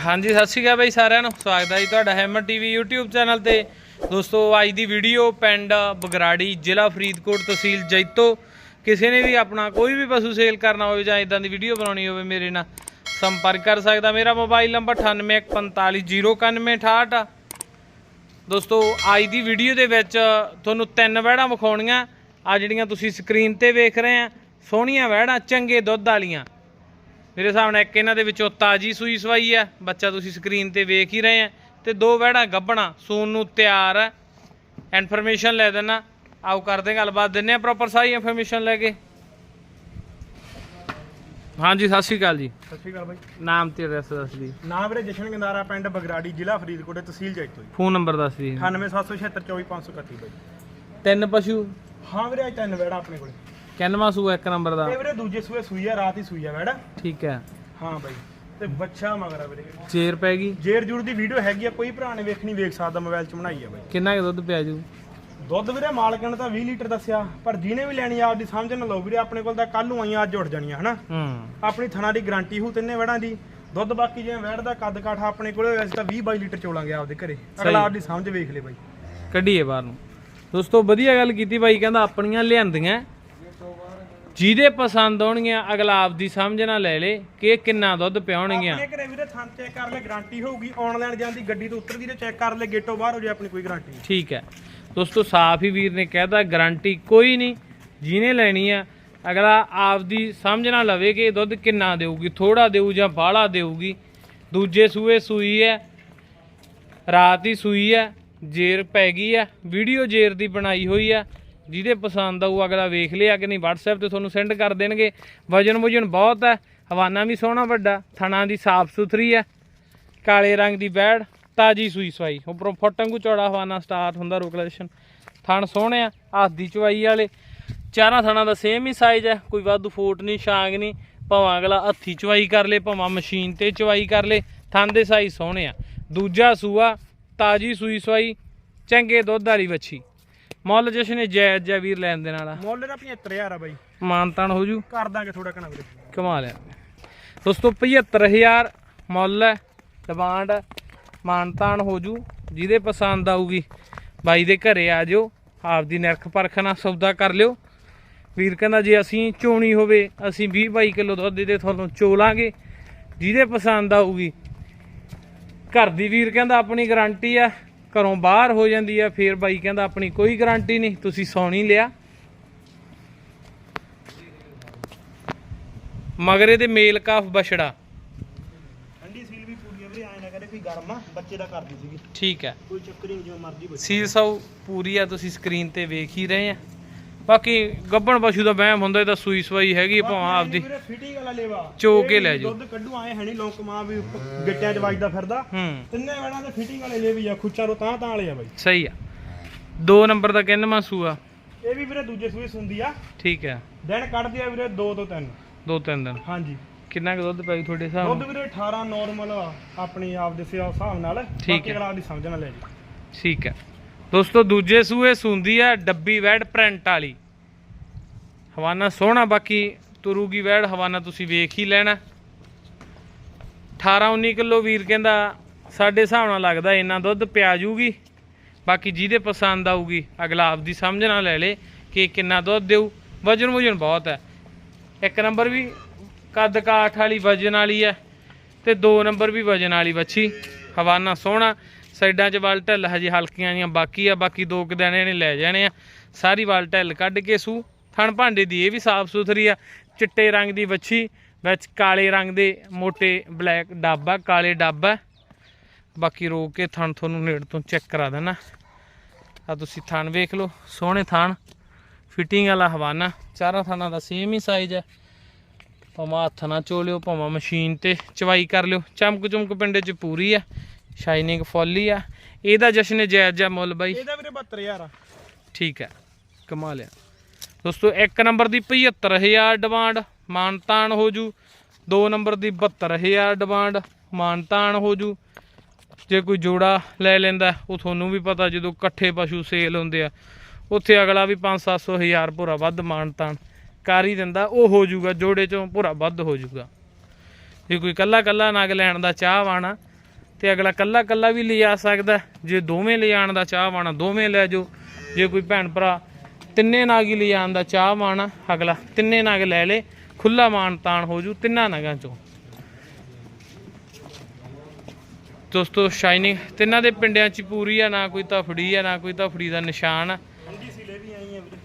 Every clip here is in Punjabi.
ਹਾਂਜੀ, ਸਤਿ ਸ਼੍ਰੀ ਅਕਾਲ ਬਾਈ ਸਾਰਿਆਂ ਨੂੰ। ਸਵਾਗਤ ਹੈ ਜੀ ਤੁਹਾਡਾ ਹੈਮਰ ਟੀਵੀ YouTube ਚੈਨਲ ਤੇ। ਦੋਸਤੋ, ਅੱਜ ਦੀ ਵੀਡੀਓ ਪਿੰਡ ਬਗਰਾੜੀ, ਜ਼ਿਲ੍ਹਾ ਫਰੀਦਕੋਟ ਤਹਿਸੀਲ ਜੈਤੋ। ਕਿਸੇ ਨੇ ਵੀ ਆਪਣਾ ਕੋਈ ਵੀ ਪਸ਼ੂ ਸੇਲ ਕਰਨਾ ਹੋਵੇ ਜਾਂ ਇਦਾਂ ਦੀ ਵੀਡੀਓ ਬਣਾਉਣੀ ਹੋਵੇ, ਮੇਰੇ ਨਾਲ ਸੰਪਰਕ ਕਰ ਸਕਦਾ ਮੇਰਾ ਮੋਬਾਈਲ ਨੰਬਰ 9814509168 ਆ। ਦੋਸਤੋ, ਅੱਜ ਦੀ ਵੀਡੀਓ ਦੇ ਵਿੱਚ ਤੁਹਾਨੂੰ ਤਿੰਨ ਵਹਿੜਾਂ ਵਿਖਾਉਣੀਆਂ। ਆ ਜਿਹੜੀਆਂ ਤੁਸੀਂ ਸਕਰੀਨ ਤੇ ਵੇਖ ਰਹੇ ਆ, ਸੋਹਣੀਆਂ ਵਹਿੜਾਂ, ਚੰਗੇ ਦੁੱਧ ਵਾਲੀਆਂ। ਮੇਰੇ ਹਿਸਾਬ ਨਾਲ ਇੱਕ ਇਹਨਾਂ ਦੇ ਵਿੱਚੋਂ ਤਾਜੀ ਸੂਈ ਸਵਾਈ ਆ। ਬੱਚਾ ਤੁਸੀਂ ਸਕਰੀਨ ਤੇ ਵੇਖ ਹੀ ਰਹੇ ਆ। ਤੇ ਦੋ ਵਹਿੜਾਂ ਗੱਭਣਾ ਸੂਣ ਨੂੰ ਤਿਆਰ ਆ। ਇਨਫੋਰਮੇਸ਼ਨ ਲੈ ਦੇਣਾ ਆਓ ਕਰਦੇ ਗੱਲਬਾਤ। ਦਿੰਨੇ ਆ ਪ੍ਰੋਪਰ ਸਾਰੀ ਇਨਫੋਰਮੇਸ਼ਨ ਲੈ ਕੇ। ਹਾਂਜੀ ਸਤਿ ਸ਼੍ਰੀ ਅਕਾਲ ਜੀ। ਸਤਿ ਸ਼੍ਰੀ ਅਕਾਲ ਬਾਈ। ਨਾਮ ਤੇ ਐਡਰੈਸ ਦੱਸ ਦੀ ਨਾਮ ਵੀਰੇ ਜਸ਼ਨ ਗੰਦਾਰਾ ਪਿੰਡ ਬਗਰਾੜੀ ਜ਼ਿਲ੍ਹਾ ਫਰੀਦਕੋਟ ਤਹਿਸੀਲ ਜੈਤੋ ਜੀ। ਫੋਨ ਨੰਬਰ ਦੱਸ ਦੀ 9877724531 ਬਾਈ। ਤਿੰਨ ਪਸ਼ੂ? ਹਾਂ ਵੀਰੇ ਅੱਜ ਤਿੰਨ ਵੈੜਾ ਆਪਣੇ ਕੋਲੇ। ਕਿੰਨਵਾਂ ਸੂ ਇੱਕ ਨੰਬਰ ਦਾ? ਇਹ ਵੀਰੇ ਦੂਜੇ ਸੂਏ ਸੂਈ ਆ ਰਾਤ ਹੀ ਸੂਈ ਆ ਵੈੜਾ ਠੀਕ ਹੈ। ਹਾਂ ਬਾਈ ਤੇ ਬੱਚਾ ਮਗਰ ਆ ਵੀਰੇ। ਚੇਰ ਪੈ ਗਈ? ਜੇਰ ਜੂਰ ਦੀ ਵੀਡੀਓ ਹੈਗੀ ਆ ਕੋਈ ਭਰਾ ਨੇ ਵੇਖਣੀ ਵੇਖ ਸਕਦਾ ਮੋਬਾਈਲ 'ਚ ਬਣਾਈ ਆ ਬਾਈ। ਕਿੰਨਾ ਕੁ ਦੁੱਧ ਪਿਆ ਜੂ? ਦੁੱਧ ਵੀਰੇ ਮਾਲਕਣ ਤਾਂ 20 ਲੀਟਰ ਦੱਸਿਆ ਪਰ ਜਿਹਨੇ ਵੀ ਲੈਣੀ ਆ ਆਪਦੀ ਸਮਝ ਨਾ ਲਓ ਵੀਰੇ ਆਪਣੇ ਕੋਲ ਤਾਂ ਕੱਲ ਨੂੰ ਆਈਆਂ ਅੱਜ ਉੱਠ ਜਾਣੀਆਂ ਹਨਾ? ਹੂੰ। ਆਪਣੀ ਥਣਾ ਦੀ ਗਾਰੰਟੀ ਹੂ ਤਿੰਨੇ ਵੜਾਂ ਦੀ। ਦੁੱਧ ਬਾਕੀ ਜਿਵੇਂ ਵੈੜ ਦਾ ਕੱਦ ਕਾਠਾ ਆਪਣੇ ਕੋਲੇ ਹੋਇਆ ਸੀ ਤਾਂ 20 22 ਲੀਟਰ ਚੋਲਾਂਗੇ ਆਪਦੇ ਘਰੇ। ਅਗਲਾ ਆਪਦੀ ਸਮਝ ਵੇਖ ਲੈ ਬਾਈ। ਕੱਢੀਏ ਬਾਹਰ ਨੂੰ। ਦੋਸਤੋ ਵਧੀਆ ਗੱਲ ਕੀਤੀ ਬਾਈ ਕਹਿੰਦਾ ਆਪਣੀਆਂ ਲਿਆਂਦੀਆਂ। ਜਿਹਦੇ ਪਸੰਦ ਆਉਣਗੀਆਂ ਅਗਲਾ ਆਪਦੀ ਸਮਝ ਨਾਲ ਲੈ ਲੇ ਕਿ ਇਹ ਕਿੰਨਾ ਦੁੱਧ ਪਿਆਉਣਗੀਆਂ। ਆਪਣੇ ਘਰੇ ਵੀਰੇ ਥਣ ਚੈੱਕ ਕਰ ਲੈ ਗਾਰੰਟੀ ਹੋਊਗੀ ਆਨਲਾਈਨ ਜਾਂਦੀ ਗੱਡੀ ਤੋਂ ਉਤਰਦੀ ਤੇ ਚੈੱਕ ਕਰ ਲੈ ਗੇਟੋਂ ਬਾਹਰ ਹੋ ਜਾਏ ਆਪਣੀ ਕੋਈ ਗਾਰੰਟੀ ਨਹੀਂ ਠੀਕ ਹੈ। ਦੋਸਤੋ ਸਾਫ਼ ਹੀ ਵੀਰ ਨੇ ਕਹਿਦਾ ਗਾਰੰਟੀ ਕੋਈ ਨਹੀਂ ਜਿਹਨੇ ਲੈਣੀ ਆ ਅਗਲਾ ਆਪਦੀ ਸਮਝ ਨਾਲ ਲਵੇ ਕਿ ਇਹ ਦੁੱਧ ਕਿੰਨਾ ਦੇਊਗੀ ਥੋੜਾ ਦੇਊ ਜਾਂ ਬਾਹਲਾ ਦੇਊਗੀ। ਦੂਜੇ ਸੂਏ ਸੂਈ ਹੈ ਰਾਤ ਹੀ ਸੂਈ ਹੈ ਜੇਰ ਪੈ ਗਈ ਹੈ ਵੀਡੀਓ ਜੇਰ ਦੀ ਬਣਾਈ ਹੋਈ ਹੈ। ਜਿਹਦੇ ਪਸੰਦ ਆਊ, ਅਗਲਾ ਵੇਖ ਲਿਆ ਕਿ ਨਹੀਂ, WhatsApp ਤੇ ਤੁਹਾਨੂੰ ਸੈਂਡ ਕਰ ਦੇਣਗੇ। ਵਜਨ ਵਜਨ ਬਹੁਤ ਹੈ, ਹਵਾਨਾ ਵੀ ਸੋਹਣਾ ਵੱਡਾ, ਥਣਾ ਦੀ ਸਾਫ਼ ਸੁਥਰੀ ਹੈ, ਕਾਲੇ ਰੰਗ ਦੀ ਬੈੜ, ਤਾਜੀ ਸੂਈ ਸਵਾਈ। ਉੱਪਰੋਂ ਫੁੱਟ ਵਾਂਗੂ ਚੌੜਾ ਹਵਾਨਾ ਸਟਾਰਟ ਹੁੰਦਾ ਰੋਕਲੇਸ਼ਨ। ਥਣ ਸੋਹਣੇ ਆ, ਹੱਥ ਦੀ ਚਵਾਈ ਵਾਲੇ। ਚਾਰਾਂ ਥਣਾਂ ਦਾ ਸੇਮ ਹੀ ਸਾਈਜ਼ ਹੈ, ਕੋਈ ਵਾਧੂ ਫੋਟ ਨਹੀਂ, ਛਾਂਗ ਨਹੀਂ। ਭਾਵੇਂ ਅਗਲਾ ਹੱਥੀ ਚਵਾਈ ਕਰ ਲੇ, ਭਾਵਾਂ ਮਸ਼ੀਨ ਤੇ ਚਵਾਈ ਕਰ ਲੇ, ਥਣ ਦੇ ਸਾਈਜ਼ ਸੋਹਣੇ ਆ। ਦੂਜਾ ਸੂਆ, ਤਾਜੀ ਸੂਈ ਸਵਾਈ, ਚੰਗੇ ਦੁੱਧ ਵਾਲੀ ਵੱਛੀ। ਮੁੱਲ ਜਸ਼ਨ ਜਾਇਜ਼ ਜਿਹਾ ਵੀਰ ਲੈਣ ਦੇ ਨਾਲ ਮੁੱਲ ਦਾ 75000 ਆ ਬਾਈ। ਮਾਨਤਾਨ ਹੋ ਜੂ। ਕਰ ਦਾਂਗੇ ਥੋੜਾ ਕਣਾ ਵੀਰੇ। ਕਮਾ ਲਿਆ ਦੋਸਤੋ 75000 ਮੁੱਲ ਹੈ ਡਿਮਾਂਡ ਹੈ ਮਾਨਤਾਨ ਹੋ ਜੂ। ਜਿਹਦੇ ਪਸੰਦ ਆਊਗੀ ਬਾਈ ਦੇ ਘਰੇ ਆ ਜਾਓ ਆਪਦੀ ਨਿਰਖ ਪਰਖ ਨਾਲ ਸੌਦਾ ਕਰ ਲਿਓ। ਵੀਰ ਕਹਿੰਦਾ ਜੇ ਅਸੀਂ ਚੋਣੀ ਹੋਵੇ ਅਸੀਂ 20 22 ਕਿਲੋ ਦੁੱਧ ਦੇ ਤੁਹਾਨੂੰ ਚੋਲਾਂਗੇ। ਜਿਹਦੇ ਪਸੰਦ ਆਊਗੀ ਘਰ ਦੀ ਵੀਰ ਕਹਿੰਦਾ ਆਪਣੀ ਗਾਰੰਟੀ ਆ ਘਰੋਂ ਬਾਹਰ ਹੋ ਜਾਂਦੀ ਆ ਫੇਰ ਬਾਈ ਕਹਿੰਦਾ ਆਪਣੀ ਕੋਈ ਗਾਰੰਟੀ ਨਹੀਂ ਤੁਸੀਂ ਸੌਣੀ ਲਿਆ। ਮਗਰੇ ਦੇ ਮੇਲ ਕਾਫ ਬਛੜਾ। ਠੰਡੀ ਸੀਲ ਵੀ ਪੂਰੀ ਆ ਵੀਰੇ ਐ ਨਾ ਕਰੇ ਕੋਈ ਗਰਮ ਆ ਬੱਚੇ ਦਾ ਕਰਦੀ ਸੀਗੀ। ਠੀਕ ਹੈ। ਕੋਈ ਚੱਕਰ ਨਹੀਂ ਜੋ ਮਰਜ਼ੀ ਬੱਚੇ ਸੀਲ ਸੌ ਪੂਰੀ ਆ ਤੁਸੀਂ ਸਕਰੀਨ ਤੇ ਵੇਖ ਹੀ ਰਹੇ ਆ। ਬਾਕੀ ਗੱਬਣ ਪਸ਼ੂ ਦਾ ਵਹਿਮ ਹੁੰਦਾ ਇਹ ਤਾਂ ਸੂਈ ਸਵਾਈ ਹੈਗੀ ਭਾਵੇਂ ਆਪਦੀ ਫਿਟਿੰਗ ਵਾਲਾ ਲੇਵਾ। ਚੋ ਇਹ ਕੇ ਵੀ ਲੈ ਜਾਓ। ਦੁੱਧ ਕੱਢੂ ਆਏ ਹੈ ਨਹੀਂ ਲੋਕ ਮਾਂ ਵੀ ਗਿੱਟਿਆਂ 'ਚ ਵੱਜਦਾ ਫਿਰਦਾ। ਹੂੰ। ਤਿੰਨੇ ਵੜਾਂ ਦੇ ਫਿਟਿੰਗ ਵਾਲੇ ਲੇਵੀ ਆ ਖੁੱਚਾ ਰੋ ਤਾਂ ਤਾਂ ਵਾਲੇ ਆ ਬਾਈ। ਸਹੀ ਆ। ਦੋ ਨੰਬਰ ਦਾ ਕਿੰਨਵਾਂ ਸੂਆ ਇਹ ਵੀ ਵੀਰੇ ਦੂਜੇ ਸੂਏ ਸੁੰਦੀ ਆ। ਠੀਕ ਹੈ ਦਿਨ ਕੱਢਦੀ ਆ ਵੀਰੇ 2 ਤੋਂ 3 ਦੋ ਤਿੰਨ ਦਿਨ। ਹਾਂਜੀ। ਕਿੰਨਾ ਕੁ ਦੁੱਧ ਪਈ ਤੁਹਾਡੇ ਹਿਸਾਬ ਦੁੱਧ ਨਾਲ? ਵੀਰੇ 18 ਨਾਰਮਲ ਆ ਆਪਣੀ ਆਪ ਦੇ ਸਿਆ- ਹਿਸਾਬ ਨਾਲ। ਠੀਕ ਬਾਕੀ ਹੈ। ਅਗਲਾ ਆਪਦੀ ਸਮਝ ਨਾਲ ਲੈ ਜੀ ਠੀਕ ਹੈ ਦੋਸਤੋ ਦੂਜੇ ਸੂਏ ਸੁੰਦੀ ਆ ਡੱਬੀ ਵੈੜ ਪ੍ਰਿੰਟ ਵਾਲੀ। ਹਵਾਨਾ ਸੋਹਣਾ, ਬਾਕੀ ਤੁਰੂਗੀ ਵੈੜ, ਹਵਾਨਾ ਤੁਸੀਂ ਵੇਖ ਹੀ ਲੈਣਾ। 18 19 ਕਿਲੋ ਵੀਰ ਕਹਿੰਦਾ ਸਾਡੇ ਹਿਸਾਬ ਨਾਲ ਲੱਗਦਾ ਇੰਨਾ ਦੁੱਧ ਪਿਆ ਜੂਗੀ। ਬਾਕੀ ਜਿਹਦੇ ਪਸੰਦ ਆਊਗੀ, ਅਗਲਾ ਆਪਦੀ ਸਮਝ ਨਾਲ ਲੈ ਲੇ ਕਿ ਕਿੰਨਾ ਦੁੱਧ ਦੇਊ। ਵਜਨ ਵਜਨ ਬਹੁਤ ਹੈ। ਇੱਕ ਨੰਬਰ ਵੀ ਕੱਦ ਕਾਠ ਵਾਲੀ ਵਜਨ ਵਾਲੀ ਹੈ ਤੇ ਦੋ ਨੰਬਰ ਵੀ ਵਜਨ ਵਾਲੀ ਵੱਛੀ। ਹਵਾਨਾ ਸੋਹਣਾ, ਸਾਈਡਾਂ 'ਚ ਵਲ ਢਿੱਲ ਹਜੇ ਹਲਕੀਆਂ ਜੀਆਂ ਬਾਕੀ ਆ, ਬਾਕੀ ਦੋ ਕੁ ਦਿਨ ਇਹਨੇ ਲੈ ਜਾਣੇ ਆ। ਸਾਰੀ ਵਲ ਢਿੱਲ ਕੱਢ ਕੇ ਸੂ। ਥਣ ਭਾਂਡੇ ਦੀ ਇਹ ਵੀ ਸਾਫ਼ ਸੁਥਰੀ ਆ ਚਿੱਟੇ ਰੰਗ ਦੀ ਵੱਛੀ ਵਿੱਚ ਕਾਲੇ ਰੰਗ ਦੇ ਮੋٹے ਬਲੈਕ ਡੱਬ ਆ ਕਾਲੇ ਡੱਬ। ਆ ਬਾਕੀ ਰੋਕ ਕੇ ਥਣ ਤੁਹਾਨੂੰ ਨੇੜ ਤੋਂ ਚੈੱਕ ਕਰਾ ਦੇਣਾ। ਆ ਤੁਸੀਂ ਥਣ ਵੇਖ ਲਓ ਸੋਹਣੇ ਥਣ ਫਿਟਿੰਗ ਵਾਲਾ ਹਵਾਨਾ। ਚਾਰਾਂ ਥਣਾਂ ਦਾ ਸੇਮ ਹੀ ਸਾਈਜ਼ ਹੈ ਭਾਵੇਂ ਹੱਥ ਨਾਲ ਚੋ ਲਿਓ ਭਾਵੇਂ ਮਸ਼ੀਨ ਤੇ ਚਵਾਈ ਕਰ ਲਿਓ। ਚਮਕ ਚਮਕ ਪਿੰਡੇ 'ਚ ਪੂਰੀ ਆ ਸ਼ਾਈਨਿੰਗ ਫੁੱਲ ਆ। ਇਹਦਾ ਜਸ਼ਨ ਜਾਇਜ਼ ਜਿਹਾ ਮੁੱਲ ਬਾਈ। ਇਹਦਾ ਵੀਰੇ 72000 ਆ। ਠੀਕ ਹੈ ਕਮਾ ਲਿਆ। ਦੋਸਤੋ, ਇੱਕ ਨੰਬਰ ਦੀ 75000 ਡਿਮਾਂਡ ਮਾਨਤਾਨ ਹੋ ਜੂ। ਦੋ ਨੰਬਰ ਦੀ 72000 ਡਿਮਾਂਡ ਮਾਨਤਾਨ ਹੋ ਜੂ। ਜੇ ਕੋਈ ਜੋੜਾ ਲੈ ਲੈਂਦਾ, ਉਹ ਤੁਹਾਨੂੰ ਵੀ ਪਤਾ ਜਦੋਂ ਇਕੱਠੇ ਪਸ਼ੂ ਸੇਲ ਹੁੰਦੇ ਆ, ਉੱਥੇ ਅਗਲਾ ਵੀ 5-700 ਹਜ਼ਾਰ ਭੁਰਾ ਵੱਧ ਮਾਨਤਾਨ ਕਰ ਹੀ ਦਿੰਦਾ, ਉਹ ਹੋ ਜੂਗਾ, ਜੋੜੇ ਚੋਂ ਭੁਰਾ ਵੱਧ ਹੋ ਜੂਗਾ। ਜੇ ਕੋਈ ਕੱਲਾ ਕੱਲਾ ਨਗ ਲੈਣ ਦਾ ਚਾਹ ਵਾਣਾ ਤੇ ਅਗਲਾ ਕੱਲਾ ਕੱਲਾ ਵੀ ਲਿਜਾ ਸਕਦਾ। ਜੇ ਦੋਵੇਂ ਲਿਜਾਣ ਦਾ ਚਾਹ ਚਾਹਵਾਨ ਦੋਵੇਂ ਲੈ ਜਾਓ। ਜੇ ਕੋਈ ਭੈਣ ਭਰਾ ਤਿੰਨੇ ਨਾਗ ਹੀ ਲਿਜਾਣ ਦਾ ਚਾਹਵਾਨ ਆ, ਅਗਲਾ। ਤਿੰਨੇ ਨਾਗ ਲੈ ਲੇ ਖੁੱਲਾ ਮਾਨ ਤਾਣ ਹੋ ਜੂ ਤਿੰਨਾਂ ਨਗਾਂ ਚੋਂ। ਦੋਸਤੋ ਸ਼ਾਈਨਿੰਗ ਤਿੰਨਾਂ ਦੇ ਪਿੰਡਿਆਂ 'ਚ ਪੂਰੀ ਆ ਨਾ ਕੋਈ ਤਫੜੀ ਆ ਨਾ ਕੋਈ ਤਫੜੀ ਦਾ ਨਿਸ਼ਾਨ ਆ।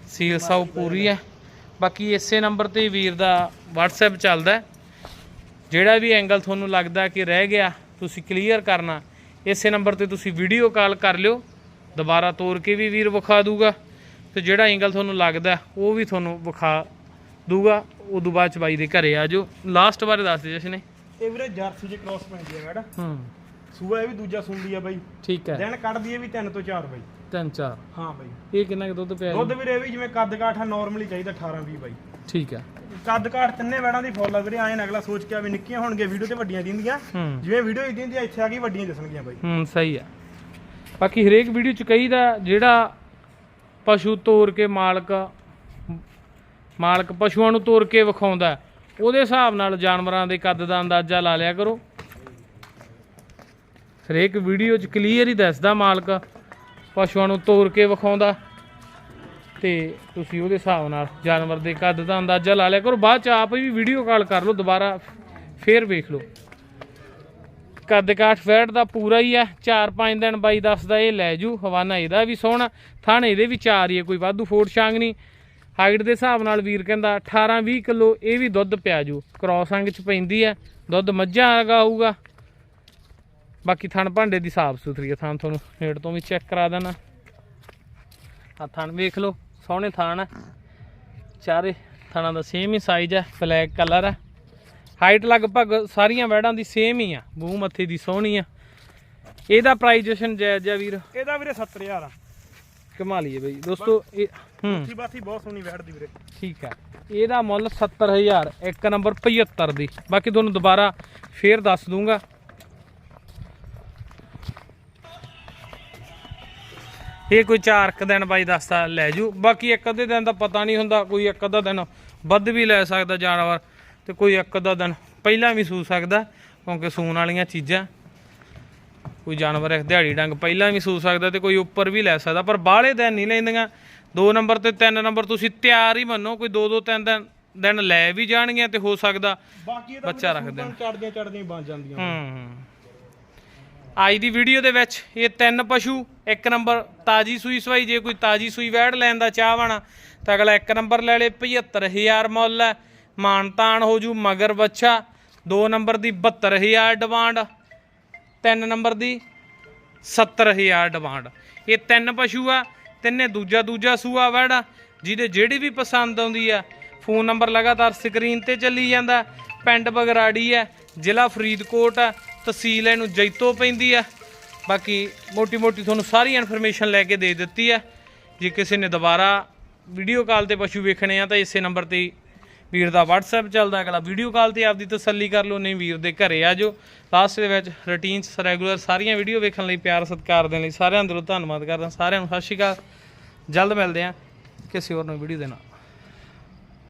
ਸੀਲ ਸਾਊ ਪੂਰੀ ਆ। ਬਾਕੀ ਇਸੇ ਨੰਬਰ ਤੇ ਵੀਰ ਦਾ WhatsApp ਚੱਲਦਾ ਜਿਹੜਾ ਵੀ ਐਂਗਲ ਤੁਹਾਨੂੰ ਲੱਗਦਾ ਕਿ ਰਹਿ ਗਿਆ ਤੁਸੀਂ ਕਲੀਅਰ ਕਰਨਾ। ਇਸੇ ਨੰਬਰ ਤੇ ਤੁਸੀਂ ਵੀਡੀਓ ਕਾਲ ਕਰ ਲਿਓ। ਦੁਬਾਰਾ ਤੋੜ ਕੇ ਵੀ ਵੀਰ ਵਿਖਾ ਦੂਗਾ। ਤੇ ਜਿਹੜਾ ਐਂਗਲ ਤੁਹਾਨੂੰ ਲੱਗਦਾ ਉਹ ਵੀ ਤੁਹਾਨੂੰ ਵਿਖਾ ਦੂਗਾ ਉਦੋਂ ਬਾਅਦ ਚ ਬਾਈ ਦੇ ਘਰੇ ਆ ਜਾਓ। ਲਾਸਟ ਬਾਰੇ ਦੱਸ ਦੇ ਜਸ਼ਨ ਨੇ। ਇਹ ਵੀਰੇ ਜਰਸੀ ਚ ਕ੍ਰਾਸ ਪੈਂਦੀ ਆ ਮੈਡਮ। ਹੂੰ। ਸੂਆ ਇਹ ਵੀ ਦੂਜਾ ਸੁੰਦੀ ਆ ਬਾਈ। ਠੀਕ ਹੈ। ਦਿਨ ਕੱਢਦੀ ਇਹ ਵੀ 3 ਤੋਂ 4 ਬਾਈ। ਤਿੰਨ ਚਾਰ। ਹਾਂ ਬਾਈ। ਇਹ ਕਿੰਨਾ ਕੁ ਦੁੱਧ ਪਿਆ? ਦੁੱਧ ਵੀਰੇ ਇਹ ਵੀ ਜਿਵੇਂ ਕੱਦ ਕਾਠਾ ਨਾਰਮਲੀ ਚਾਹੀਦਾ 18 20 ਬਾਈ। ਠੀਕ ਹੈ। ਕੱਦ ਕਾਠ ਤਿੰਨੇ ਵੈੜਾਂ ਦੀ ਫੁੱਲ ਆ ਵੀਰੇ। ਐਂ ਅਗਲਾ ਸੋਚ ਕੇ ਆ ਵੀ ਨਿੱਕੀਆਂ ਹੋਣਗੀਆਂ ਵੀਡੀਓ ਤੇ ਵੱਡੀਆਂ ਦਿੰਦੀਆਂ। ਹੂੰ। ਜਿਵੇਂ ਵੀਡੀਓ ਦਿੰਦੀ ਆ ਇੱਥੇ ਆ ਗਈ ਵੱਡੀਆਂ ਦਿਸਣਗੀਆਂ ਬਾਈ। ਹੂੰ ਸਹੀ ਆ। ਬਾਕੀ ਹਰੇਕ ਵੀਡੀਓ ਚ ਕਹੀਦਾ ਜਿਹੜਾ ਪਸ਼ੂ ਤੋਰ ਕੇ ਮਾਲਕ ਮਾਲਕ ਪਸ਼ੂਆਂ ਨੂੰ ਤੋਰ ਕੇ ਵਿਖਾਉਂਦਾ ਉਹਦੇ ਹਿਸਾਬ ਨਾਲ ਜਾਨਵਰਾਂ ਦੇ ਕੱਦ ਦਾ ਅੰਦਾਜ਼ਾ ਲਾ ਲਿਆ ਕਰੋ। ਹਰੇਕ ਵੀਡੀਓ ਚ ਕਲੀਅਰ ਹੀ ਦੱਸਦਾ ਮਾਲਕ ਪਸ਼ੂਆਂ ਨੂੰ ਤੋਰ ਕੇ ਵਿਖਾਉਂਦਾ। ਤੇ ਤੁਸੀਂ ਉਹਦੇ ਹਿਸਾਬ ਨਾਲ ਜਾਨਵਰ ਦੇ ਕੱਦ ਦਾ ਅੰਦਾਜ਼ਾ ਲਾ ਲਿਆ ਕਰੋ। ਬਾਅਦ ਚ ਆਪ ਵੀ ਵੀਡੀਓ ਕਾਲ ਕਰ ਲਓ, ਦੁਬਾਰਾ ਫੇਰ ਵੇਖ ਲਓ। ਕੱਦ ਕਾਠ ਫੈਟ ਦਾ ਪੂਰਾ ਹੀ ਆ। 4-5 ਦਿਨ ਬਾਈ ਦੱਸਦਾ ਇਹ ਲੈ ਜੂ। ਹਵਾਨਾ ਇਹਦਾ ਵੀ ਸੋਹਣਾ, ਥਾਣੇ ਇਹਦੇ ਵੀ ਚਾਰ ਹੀ ਆ, ਕੋਈ ਵਾਧੂ ਫੋਟ ਛਾਂਗ ਨਹੀਂ। ਹਾਈਟ ਦੇ ਹਿਸਾਬ ਨਾਲ ਵੀਰ ਕਹਿੰਦਾ 18-20 ਕਿਲੋ, ਇਹ ਵੀ ਦੁੱਧ ਪਿਆ ਜੂ। ਕ੍ਰੋਸ ਅੰਗ ਚ ਪੈਂਦੀ ਆ, ਦੁੱਧ ਮੱਝਾਂ ਆਗਾ ਆਊਗਾ ਬਾਕੀ ਥਣ ਭਾਂਡੇ ਦੀ ਸਾਫ਼ ਸੁਥਰੀ ਆ, ਥਣ ਤੁਹਾਨੂੰ ਹੇਠ ਤੋਂ ਵੀ ਚੈੱਕ ਕਰਾ ਦੇਣਾ। ਆ ਥਣ ਵੇਖ ਲਓ, ਸੋਹਣੇ ਥਣ ਆ। ਚਾਰੇ ਥਣਾਂ ਦਾ ਸੇਮ ਹੀ ਸਾਈਜ਼ ਆ ਬਲੈਕ ਕਲਰ ਆ। ਹਾਈਟ ਲਗਭਗ ਸਾਰੀਆਂ ਵੈੜਾਂ ਦੀ ਸੇਮ ਹੀ ਆ ਮੂੰਹ ਮੱਥੇ ਦੀ ਸੋਹਣੀ ਆ। ਇਹਦਾ ਪ੍ਰਾਈਜੇਸ਼ਨ ਜਾਇਜ਼ ਆ ਵੀਰ? ਇਹਦਾ ਵੀਰੇ 70000 ਆ। ਕਮਾ ਲਈਏ ਬਈ। ਦੋਸਤੋ ਇਹ ਹੂੰ। ਬਾਥੀ ਬਹੁਤ ਸੋਹਣੀ ਵੈੜਦੀ ਵੀਰੇ। ਠੀਕ ਹੈ ਇਹਦਾ ਮੁੱਲ 70000 ਇੱਕ ਨੰਬਰ 75 ਦੀ। ਬਾਕੀ ਤੁਹਾਨੂੰ ਦੁਬਾਰਾ ਫੇਰ ਦੱਸ ਦੂੰਗਾ। ਇਹ ਕੋਈ ਚਾਰ ਕੁ ਦਿਨ ਬਾਈ ਦੱਸਦਾ ਲੈ ਜੂ। ਬਾਕੀ ਇੱਕ ਅੱਧੇ ਦਿਨ ਦਾ ਪਤਾ ਨਹੀਂ ਹੁੰਦਾ ਕੋਈ ਇੱਕ ਅੱਧਾ ਦਿਨ ਵੱਧ ਵੀ ਲੈ ਸਕਦਾ ਜਾਨਵਰ। ਤੇ ਕੋਈ ਇੱਕ ਅੱਧਾ ਦਿਨ ਪਹਿਲਾਂ ਵੀ ਸੂ ਸਕਦਾ ਕਿਉਂਕਿ ਸੂਣ ਵਾਲੀਆਂ ਚੀਜ਼ਾਂ ਕੋਈ ਜਾਨਵਰ ਇੱਕ ਦਿਹਾੜੀ ਡੰਗ ਪਹਿਲਾਂ ਵੀ ਸੂ ਸਕਦਾ ਤੇ ਕੋਈ ਉੱਪਰ ਵੀ ਲੈ ਸਕਦਾ ਪਰ ਬਾਹਲੇ ਦਿਨ ਨਹੀਂ ਲੈਂਦੀਆਂ। ਦੋ ਨੰਬਰ ਤੇ ਤਿੰਨ ਨੰਬਰ ਤੁਸੀਂ ਤਿਆਰ ਹੀ ਮੰਨੋ ਕੋਈ ਦੋ ਦੋ ਤਿੰਨ ਦਿਨ ਦਿਨ ਲੈ ਵੀ ਜਾਣਗੀਆਂ ਤੇ ਹੋ ਸਕਦਾ ਬੱਚਾ ਰੱਖਦੇ ਨੇ। ਚੜਦੀਆਂ ਚੜਦੀਆਂ ਬਣ ਜਾਂਦੀਆਂ ਹੂੰ ਅੱਜ ਦੀ ਵੀਡੀਓ ਦੇ ਵਿੱਚ ਇਹ ਤਿੰਨ ਪਸ਼ੂ ਇੱਕ ਨੰਬਰ ਤਾਜੀ ਸੂਈ ਸਵਾਈ ਜੇ ਕੋਈ ਤਾਜੀ ਸੂਈ ਵੈੜ ਲੈਣ ਦਾ ਚਾਹਵਾਨਾ ਤਾਂ ਅਗਲਾ ਇੱਕ ਨੰਬਰ ਲੈ ਲੇ 75000 ਮੁੱਲ ਹੈ। ਮਾਨਤਾਨ ਹੋ ਜੂ, ਮਗਰ ਬੱਛਾ ਦੋ ਨੰਬਰ ਦੀ 72000 ਡਿਮਾਂਡ ਤਿੰਨ ਨੰਬਰ ਦੀ 70000 ਡਿਮਾਂਡ ਇਹ ਤਿੰਨ ਪਸ਼ੂ ਆ, ਤਿੰਨੇ ਦੂਜਾ ਦੂਜਾ ਸੂਆ ਵੈੜਾ ਜਿਹਦੇ ਜਿਹੜੀ ਵੀ ਪਸੰਦ ਆਉਂਦੀ ਆ, ਫੋਨ ਨੰਬਰ ਲਗਾਤਾਰ ਸਕਰੀਨ ਤੇ ਚੱਲੀ ਜਾਂਦਾ। ਪਿੰਡ ਬਗਰਾੜੀ ਹੈ ਜ਼ਿਲ੍ਹਾ ਫਰੀਦਕੋਟ ਆ, ਤਹਿਸੀਲ ਇਹਨੂੰ ਜੈਤੋ ਪੈਂਦੀ ਆ। ਬਾਕੀ ਮੋਟੀ ਮੋਟੀ ਤੁਹਾਨੂੰ ਸਾਰੀ ਇਨਫੋਰਮੇਸ਼ਨ ਲੈ ਕੇ ਦੇ ਦਿੱਤੀ ਆ। ਜੇ ਕਿਸੇ ਨੇ ਦੁਬਾਰਾ ਵੀਡੀਓ ਕਾਲ ਤੇ ਪਸ਼ੂ ਵੇਖਣੇ ਆ, ਤਾਂ ਇਸੇ ਨੰਬਰ ਤੇ ਵੀਰ ਦਾ WhatsApp ਚੱਲਦਾ ਅਗਲਾ ਵੀਡੀਓ ਕਾਲ ਤੇ ਆਪਦੀ ਤਸੱਲੀ ਕਰ ਲਓ, ਨਹੀਂ ਵੀਰ ਦੇ ਘਰੇ ਆ ਜਾਓ। ਲਾਸਟ ਦੇ ਵਿੱਚ ਰੁਟੀਨ ਚ ਰੈਗੂਲਰ ਸਾਰੀਆਂ ਵੀਡੀਓ ਵੇਖਣ ਲਈ ਪਿਆਰ, ਸਤਿਕਾਰ ਦੇਣ ਲਈ ਸਾਰਿਆਂ ਦਾ ਦਿਲੋਂ ਧੰਨਵਾਦ ਕਰਦਾ। ਸਾਰਿਆਂ ਨੂੰ ਸਤਿ ਸ਼੍ਰੀ ਅਕਾਲ। ਜਲਦ ਮਿਲਦੇ ਆ ਕਿਸੇ ਹੋਰ ਨੂੰ ਵੀਡੀਓ ਦੇ ਨਾਲ।